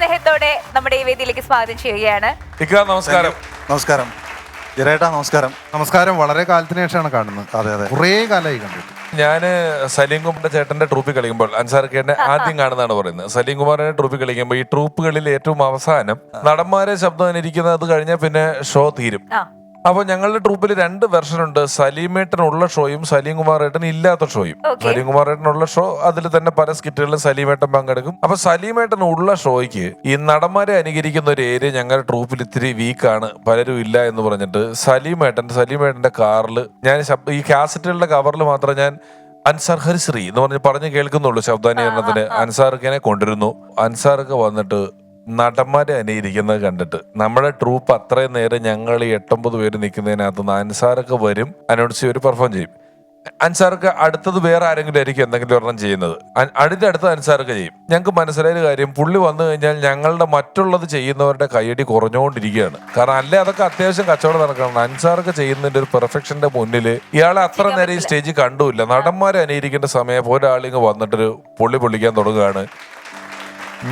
സ്നേഹത്തോടെ നമ്മുടെ ഈ വേദിയിലേക്ക് സ്വാഗതം ചെയ്യുകയാണ്. നമസ്കാരം. നമസ്കാരം. ജരേട്ടാ നമസ്കാരം. നമസ്കാരം. വളരെ കാലത്തിന് ശേഷമാണ് കാണുന്നത്. അതെ അതെ. കുറേ കാലമായി കണ്ടിട്ട്. ഞാൻ സലീം കുമാറിന്റെ ചേട്ടന്റെ ട്രൂപ്പിൽ കളിക്കുമ്പോൾ അൻസാർക്കേന്റെ ആദ്യം കാണുന്നതാണ് പറയുന്നത്. സലീം കുമാറിന്റെ ട്രൂപ്പിൽ കളിക്കുമ്പോൾ ഈ ട്രൂപ്പുകളിൽ ഏറ്റവും അവസാനം നടന്മാരെ ശബ്ദം അനുകരിക്കുന്നത് അത് കഴിഞ്ഞാൽ പിന്നെ ഷോ തീരും. ആ അപ്പൊ ഞങ്ങളുടെ ട്രൂപ്പിൽ രണ്ട് വെർഷൻ ഉണ്ട്. സലീമേട്ടൻ ഉള്ള ഷോയും സലീം കുമാർ ഏട്ടൻ ഇല്ലാത്ത ഷോയും. സലീം കുമാർ ഏട്ടൻ ഉള്ള ഷോ അതിൽ തന്നെ പല സ്കിറ്റുകളിലും സലീമേട്ടൻ പങ്കെടുക്കും. അപ്പൊ സലീമേട്ടൻ ഉള്ള ഷോയ്ക്ക് ഈ നടന്മാരെ അനുകരിക്കുന്ന ഒരു ഏരിയ ഞങ്ങളുടെ ട്രൂപ്പിൽ ഇത്തിരി വീക്കാണ് പലരും ഇല്ല എന്ന് പറഞ്ഞിട്ട് സലീമേട്ടൻ സലീമേട്ടന്റെ കാറിൽ ഞാൻ ഈ കാസറ്റുകളുടെ കവറിൽ മാത്രം ഞാൻ അൻസാർ ഹരിശ്രീ എന്ന് പറഞ്ഞ് പറഞ്ഞ് കേൾക്കുന്നുള്ളൂ ശബ്ദാനുകരണത്തിന്. അൻസാർക്കിനെ കൊണ്ടിരുന്നു അൻസാർക്ക് വന്നിട്ട് നടന്മാരെ അനുകരിക്കുന്നത് കണ്ടിട്ട്. നമ്മുടെ ട്രൂപ്പ് അത്രയും നേരം ഞങ്ങൾ ഈ എട്ടൊമ്പത് പേര് നിൽക്കുന്നതിനകത്ത് നിന്ന് അൻസാറൊക്കെ വരും അനൗൺസ് ചെയ്ത് പെർഫോം ചെയ്യും. അൻസാർക്ക് അടുത്തത് വേറെ ആരെങ്കിലും ആയിരിക്കും എന്തെങ്കിലും ഒരെണ്ണം ചെയ്യുന്നത്. അടുത്ത അടുത്ത് അൻസാർക്ക് ചെയ്യും. ഞങ്ങൾക്ക് മനസ്സിലായ കാര്യം പുള്ളി വന്നു കഴിഞ്ഞാൽ ഞങ്ങളുടെ മറ്റുള്ളത് ചെയ്യുന്നവരുടെ കൈയടി കുറഞ്ഞുകൊണ്ടിരിക്കുകയാണ്. കാരണം അല്ലേ അതൊക്കെ അത്യാവശ്യം കച്ചവടം നടക്കണം. അൻസാർക്ക് ചെയ്യുന്നതിന്റെ ഒരു പെർഫെക്ഷന്റെ മുന്നിൽ ഇയാളെ അത്ര നേരം ഈ സ്റ്റേജിൽ കണ്ടുമില്ല. നടന്മാരെ അനുകരിക്കേണ്ട സമയം ഒരാളിങ്ങ് വന്നിട്ടൊരു പൊള്ളി പൊള്ളിക്കാൻ തുടങ്ങുകയാണ്.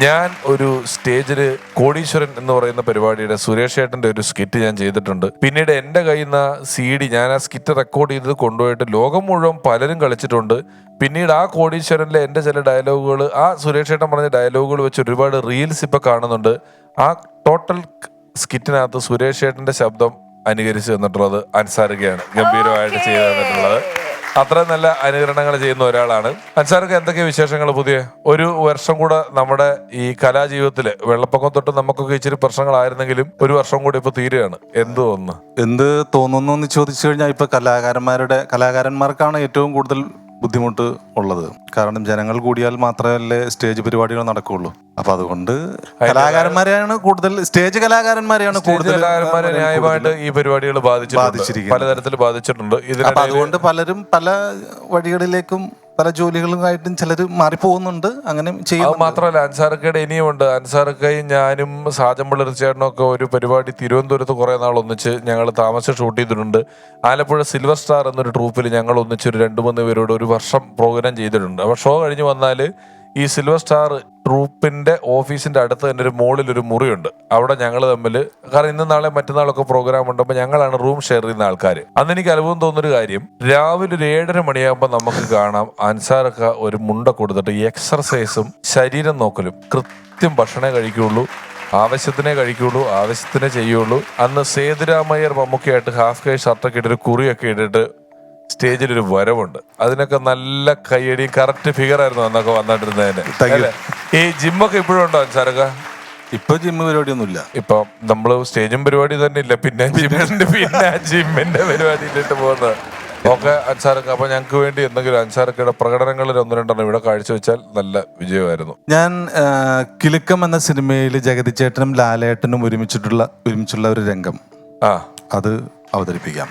ഞാൻ ഒരു സ്റ്റേജിൽ കോടീശ്വരൻ എന്ന് പറയുന്ന പരിപാടിയുടെ സുരേഷ് ഏട്ടന്റെ ഒരു സ്കിറ്റ് ഞാൻ ചെയ്തിട്ടുണ്ട്. പിന്നീട് എന്റെ കയ്യിൽ നിന്ന് സി ഡി ഞാൻ ആ സ്കിറ്റ് റെക്കോർഡ് ചെയ്തത് കൊണ്ടുപോയിട്ട് ലോകം മുഴുവൻ പലരും കളിച്ചിട്ടുണ്ട്. പിന്നീട് ആ കോടീശ്വരനിലെ എന്റെ ചില ഡയലോഗുകൾ ആ സുരേഷ് ഏട്ടൻ പറഞ്ഞ ഡയലോഗുകൾ വെച്ച് ഒരുപാട് റീൽസ് ഇപ്പൊ കാണുന്നുണ്ട്. ആ ടോട്ടൽ സ്കിറ്റിനകത്ത് സുരേഷ് ഏട്ടന്റെ ശബ്ദം അനുകരിച്ച് തന്നിട്ടുള്ളത് അൻസാരികയാണ് ഗംഭീരമായിട്ട് ചെയ്തു തന്നിട്ടുള്ളത്. അത്ര നല്ല അനുകരണങ്ങൾ ചെയ്യുന്ന ഒരാളാണ്. അൻസാർക്ക് എന്തൊക്കെ വിശേഷങ്ങൾ പുതിയ? ഒരു വർഷം കൂടെ നമ്മുടെ ഈ കലാജീവിതത്തിൽ വെള്ളപ്പൊക്കം തൊട്ട് നമുക്കൊക്കെ ഇച്ചിരി പ്രശ്നങ്ങളായിരുന്നെങ്കിലും ഒരു വർഷം കൂടെ ഇപ്പൊ തീരുകയാണ്. എന്ത് തോന്നുന്നു? എന്ത് തോന്നുന്നു എന്ന് ചോദിച്ചു കഴിഞ്ഞാൽ ഇപ്പൊ കലാകാരന്മാരുടെ കലാകാരന്മാർക്കാണ് ഏറ്റവും കൂടുതൽ ബുദ്ധിമുട്ട് ഉള്ളത്. കാരണം ജനങ്ങൾ കൂടിയാൽ മാത്രമല്ലേ സ്റ്റേജ് പരിപാടികൾ നടക്കുകയുള്ളൂ. അപ്പൊ അതുകൊണ്ട് കലാകാരന്മാരെയാണ് കൂടുതൽ സ്റ്റേജ് കലാകാരന്മാരെയാണ് കൂടുതൽ കലാകാരന്മാരെ ന്യായമായിട്ട് ഈ പരിപാടികൾ ബാധിച്ചിട്ടുണ്ട്. പലതരത്തിൽ ബാധിച്ചിട്ടുണ്ട്. അതുകൊണ്ട് പലരും പല വഴികളിലേക്കും പല ജോലികളുമായിട്ടും ചിലർ മാറിപ്പോകുന്നുണ്ട് അങ്ങനെ അത് ചെയ്യുന്നു മാത്രമല്ല അൻസാർക്കയുടെ ഇനിയുമുണ്ട്. അൻസാർക്കയും ഞാനും സാജമ്പിളർ ഒക്കെ ഒരു പരിപാടി തിരുവനന്തപുരത്ത് കുറെ നാൾ ഒന്നിച്ച് ഞങ്ങൾ താമസിച്ച് ഷൂട്ട് ചെയ്തിട്ടുണ്ട്. ആലപ്പുഴ സിൽവർ സ്റ്റാർ എന്നൊരു ട്രൂപ്പിൽ ഞങ്ങൾ ഒന്നിച്ച് ഒരു രണ്ട് മൂന്ന് പേരോട് ഒരു വർഷം പ്രോഗ്രാം ചെയ്തിട്ടുണ്ട്. അപ്പോൾ ഷോ കഴിഞ്ഞ് വന്നാൽ ഈ സിൽവർ സ്റ്റാർ ട്രൂപ്പിന്റെ ഓഫീസിന്റെ അടുത്ത് തന്നെ ഒരു മോളിൽ ഒരു മുറിയുണ്ട്. അവിടെ ഞങ്ങൾ തമ്മിൽ കാരണം ഇന്ന് നാളെ മറ്റന്നാളൊക്കെ പ്രോഗ്രാം ഉണ്ട് അപ്പൊ ഞങ്ങളാണ് റൂം ഷെയർ ചെയ്യുന്ന ആൾക്കാർ അന്ന് എനിക്ക് അനുഭവം തോന്നുന്നൊരു കാര്യം രാവിലെ ഒരു ഏഴര മണിയാകുമ്പോൾ നമുക്ക് കാണാം അൻസാറൊക്കെ ഒരു മുണ്ട കൊടുത്തിട്ട് എക്സർസൈസും ശരീരം നോക്കലും. കൃത്യം ഭക്ഷണമേ കഴിക്കുള്ളൂ ആവശ്യത്തിനെ കഴിക്കുള്ളൂ ആവശ്യത്തിനെ ചെയ്യുള്ളൂ. അന്ന് സേതുരാമയ്യർ മമ്മൂക്കയായിട്ട് ഹാഫ് കൈ ഷർട്ടൊക്കെ ഇട്ടൊരു കുറിയൊക്കെ ഇട്ടിട്ട് സ്റ്റേജിൽ ഒരു വരവുണ്ട്. അതിനൊക്കെ നല്ല കയ്യടിയും കറക്റ്റ് ഫിഗർ ആയിരുന്നു അന്നൊക്കെ വന്നിട്ടിരുന്നതിന്? ഈ ജിമ്മൊക്കെ ഇപ്പോഴും ഉണ്ടോ സാറൊക്കെ ഇപ്പൊ ജിമ്മ് പരിപാടിയൊന്നുമില്ല. ഇപ്പൊ നമ്മൾ സ്റ്റേജും പരിപാടി തന്നെ ഇല്ല. പിന്നെ ജിമ്മിന്റെ പിന്നെ ജിമ്മിന്റെ പരിപാടി ഇട്ടിട്ട് പോകുന്നത്. ഓക്കെ അൻസാർക്ക് അപ്പൊ ഞങ്ങൾക്ക് വേണ്ടി എന്തെങ്കിലും അൻസാർക്കയുടെ പ്രകടനങ്ങളിൽ ഒന്ന് രണ്ടെണ്ണം ഇവിടെ കാഴ്ചവെച്ചാൽ നല്ല വിജയമായിരുന്നു. ഞാൻ കിലുക്കം എന്ന സിനിമയിൽ ജഗതി ചേട്ടനും ലാലേട്ടനും ഒരുമിച്ചിട്ടുള്ള ഒരുമിച്ചുള്ള ഒരു രംഗം. ആ. അത് അവതരിപ്പിക്കാം.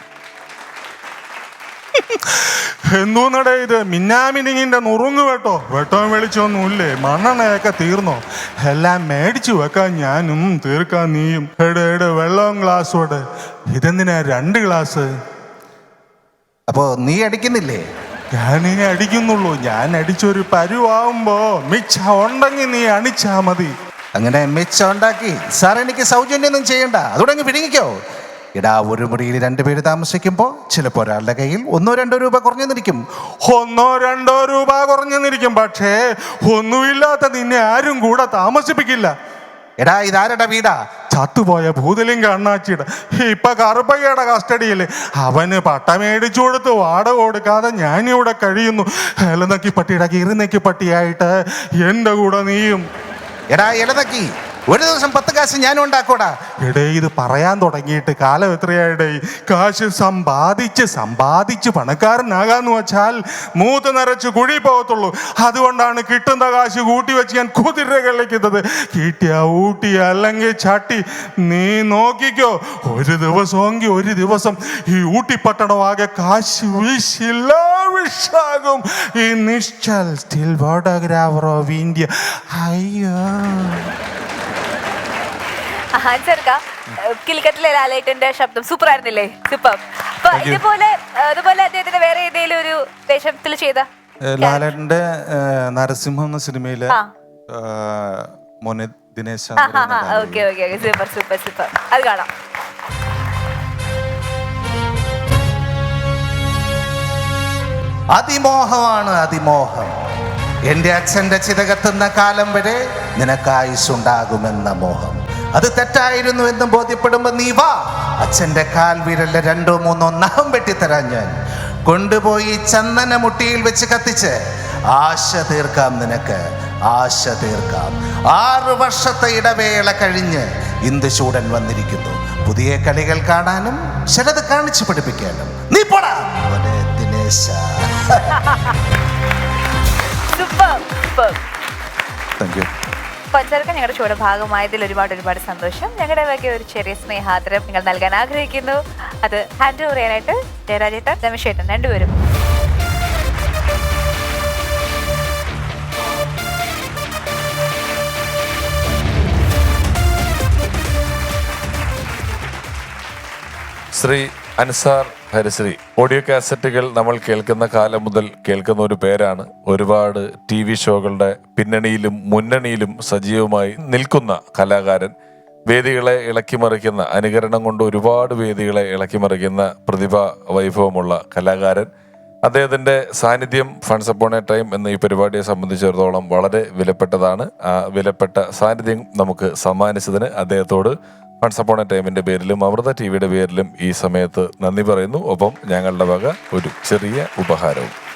എന്തോന്നടേ ഇത് മിന്നാമിനിങ്ങിന്റെ നുറുങ്ങ് വെട്ടോ വെട്ടോ വെളിച്ചൊന്നുമില്ലേ മണ്ണെണ്ണയൊക്കെ തീർന്നോ? എല്ലാം മേടിച്ചു വെക്കാൻ ഞാനും തീർക്കാൻ നീയും. എടെ എടെ വെള്ളവും ഗ്ലാസ്സോടെ ഇതെന്തിനാ രണ്ട് ഗ്ലാസ്? അപ്പോ നീ അടിക്കുന്നില്ലേ? ഞാനിനി അടിക്കുന്നുള്ളൂ. ഞാൻ അടിച്ചൊരു പരുവാകുമ്പോ മിച്ച ഉണ്ടെങ്കിൽ നീ അണിച്ചാ മതി. അങ്ങനെ മിച്ച ഉണ്ടാക്കി. സാർ എനിക്ക് സൗജന്യൊന്നും ചെയ്യണ്ട. അതുകൊണ്ട് പിടിങ്ങിക്കോ. ഇടാ ഒരു മുറിയിൽ രണ്ടുപേര് താമസിക്കുമ്പോൾ ചിലപ്പോൾ ഒരാളുടെ കയ്യിൽ ഒന്നോ രണ്ടോ രൂപ കുറഞ്ഞു നിൽക്കും ഒന്നോ രണ്ടോ രൂപ കുറഞ്ഞു നിൽക്കും പക്ഷേ ഒന്നുമില്ലാത്ത നിന്നെ ആരും കൂടെ താമസിപ്പിക്കില്ല. എടാ ഇതാരുടെ വീടാ? ചത്തുപോയ ഭൂതലിംഗ അണ്ണാച്ചിയുടെ ഇപ്പൊ കറുപ്പയ്യയുടെ കസ്റ്റഡിയിൽ അവന് പട്ട മേടിച്ചു കൊടുത്ത് വാടക കൊടുക്കാതെ ഞാനിവിടെ കഴിയുന്നു. ഇലനക്കി പട്ടിയുടെ കിറുനക്കി പട്ടിയായിട്ട് എന്റെ കൂടെ നീയും. എടാ ഇടതക്കി ഒരു ദിവസം പത്ത് കാശ് ഞാനും ഉണ്ടാക്കൂടാ എടേ ഇത് പറയാൻ തുടങ്ങിയിട്ട് കാലം എത്രയായിടേ? കാശ് സമ്പാദിച്ച് സമ്പാദിച്ച് പണക്കാരനാകാന്ന് വെച്ചാൽ മൂത്ത് നിറച്ച് കുഴി പോകത്തുള്ളൂ. അതുകൊണ്ടാണ് കിട്ടുന്ന കാശ് കൂട്ടി വെച്ച് ഞാൻ കുതിര കളിക്കുന്നത് കിട്ടിയ ഊട്ടി അല്ലെങ്കിൽ ചട്ടി നീ നോക്കിക്കോ. ഒരു ദിവസമെങ്കിൽ ഒരു ദിവസം ഈ ഊട്ടിപ്പട്ടണം ആകെ കാശ് വീശില്ല വിഷാകും. ഈ Nischal still photographer of India അയ്യോ. ഹാൻസർക്ക കിലിക്കത്തിലെ ലാലേട്ടന്റെ ശബ്ദം സൂപ്പർ ആയിരുന്നില്ലേ? സൂപ്പർ അപ്പൊ ഇതുപോലെ അതുപോലെ അദ്ദേഹത്തിന്റെ വേറെ ഏതെങ്കിലും ഒരു വേഷത്തിൽ ചെയ്ത ലാലേട്ടന്റെ നരസിംഹ എന്ന സിനിമയിലെ Dinesh okay okay super super super അത് കാണാം. അതിമോഹമാണ് അതിമോഹം. എന്റെ അച്ഛന്റെ ചിതകത്തുന്ന കാലം വരെ നിനക്ക് ആയുസ്സുണ്ടാകുമെന്ന മോഹം. അത് തെറ്റായിരുന്നു എന്ന് ബോധ്യപ്പെടുമ്പോ നീ വാ. അച്ഛന്റെ കാൽ വിരലിലെ രണ്ടോ മൂന്നോ നഖം വെട്ടിത്തരാൻ ഞാൻ. കൊണ്ടുപോയി ചന്ദന മുട്ടിയിൽ വെച്ച് കത്തിച്ച്. ആശ തീർക്കാം നിനക്ക് ആശ തീർക്കാം. ആറു വർഷത്തെ ഇടവേള കഴിഞ്ഞ് ഇന്ദുചൂടൻ വന്നിരിക്കുന്നു. പുതിയ കളികൾ കാണാനും ചിലത് കാണിച്ചു പഠിപ്പിക്കാനും. നീ പോടാ. ദിനേശ. താങ്ക് യു പഞ്ചാരക്ക ഞങ്ങളുടെ ഷോയുടെ ഭാഗമായതിൽ ഒരുപാട് ഒരുപാട് സന്തോഷം. ഞങ്ങളുടെ ഒരു ചെറിയ സ്നേഹാദരം നിങ്ങൾ നൽകാൻ ആഗ്രഹിക്കുന്നു. അത് ഹാൻഡ് ഓവർ ചെയ്യാനായിട്ട് ജയരാജേട്ടൻ രമേശേട്ടൻ രണ്ടുപേരും. ശ്രീ അൻസാർ ഹരിശ്രീ. ഓഡിയോ കാസറ്റുകൾ നമ്മൾ കേൾക്കുന്ന കാലം മുതൽ കേൾക്കുന്ന ഒരു പേരാണ്. ഒരുപാട് ടി വി ഷോകളുടെ പിന്നണിയിലും മുന്നണിയിലും സജീവമായി നിൽക്കുന്ന കലാകാരൻ. വേദികളെ ഇളക്കിമറിക്കുന്ന അനുകരണം കൊണ്ട് ഒരുപാട് വേദികളെ ഇളക്കിമറിക്കുന്ന പ്രതിഭ വൈഭവമുള്ള കലാകാരൻ. അദ്ദേഹത്തിന്റെ സാന്നിധ്യം ഫൺസ് അപ്പോൺ എ ടൈം എന്ന ഈ പരിപാടിയെ സംബന്ധിച്ചിടത്തോളം വളരെ വിലപ്പെട്ടതാണ്. ആ വിലപ്പെട്ട സാന്നിധ്യം നമുക്ക് സമ്മാനിച്ചതിന് അദ്ദേഹത്തോട് എ ടൈമിന്റെ പേരിലും അമൃത ടി വിയുടെ പേരിലും ഈ സമയത്ത് നന്ദി പറയുന്നു. ഒപ്പം ഞങ്ങളുടെ വക ഒരു ചെറിയ ഉപഹാരവും.